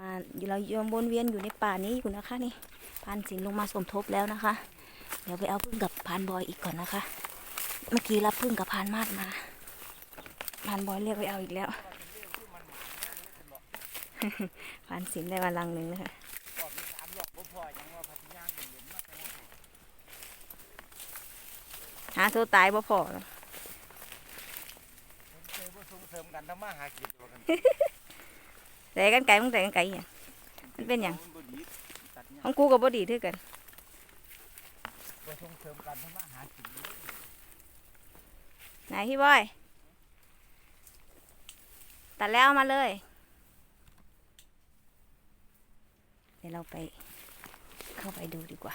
มาเราโยมวนเวียนอยู่ในป่านี้อยู่นะคะนี่พานสินลงมาสมทบแล้วนะคะ เดี๋ยวไปเอาพึ่งกับพานบอยอีกก่อนนะคะ เมื่อกี้รับพึ่งกับพานมาดมาพานบอยเรียกไปเอาอีกแล้วพานสินได้มาลังหนึ่งนะคะฮ่าทัว่าพัทยาเย็นๆมากเลยนะหาโซตายบ่พอเสริมกันทำมาหากินว่ากัน แต่กันไก่มึงแต่กันไก่เนี่ยมันเป็นหยังบ่ดีตัดเนี่ยของกูกับบดีเท่ากันว่าส่งเสริมกันไหนพี่บอย ตัดแล้วมาเลย เดี๋ยวเราไปเข้าไปดูดีกว่า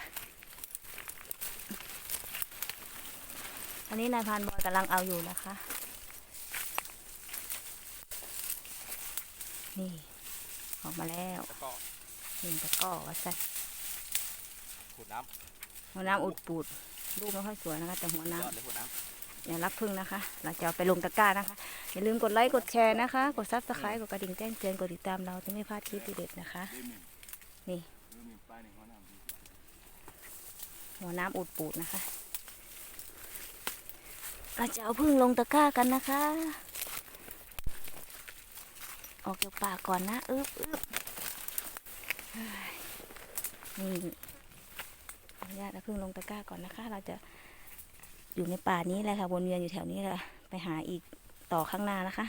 อันนี้นายพานบอยกำลังเอาอยู่นะคะ นี่ ออกมาแล้วแล้วก็หนึ่งตะกร้อว่าใส่ขูดน้หัวน้ำอุดปูดรูปไม่ค่อยสวยนะคะ แต่หัวำน้ำยอดเลยขูดน้อย่ารับพึ่งนะคะ เราจะเอาไปลงตะกร้านะคะ อย่าลืมกดไลค์กดแชร์นะคะ กดซับสไครต์กดกระดิ่งแจ้งเตือนกดติดตามเราจะไม่พลาดคลิปเด็ดๆนะคะำนี่เรื่องมีป้ายหนึ่งหัวน้ำดีหัวน้ำอุดปูดนะคะเราจะเอาพึ่งลงตะกร้ากันนะคะ ออกจากป่าก่อนนะอึบอึบนี่ขออนุญาตเพึ่งลงตะกร้าก่อนนะคะ เราจะอยู่ในป่านี้แหละค่ะวนเวียนอยู่แถวนี้แหละไปหาอีกต่อข้างหน้านะคะ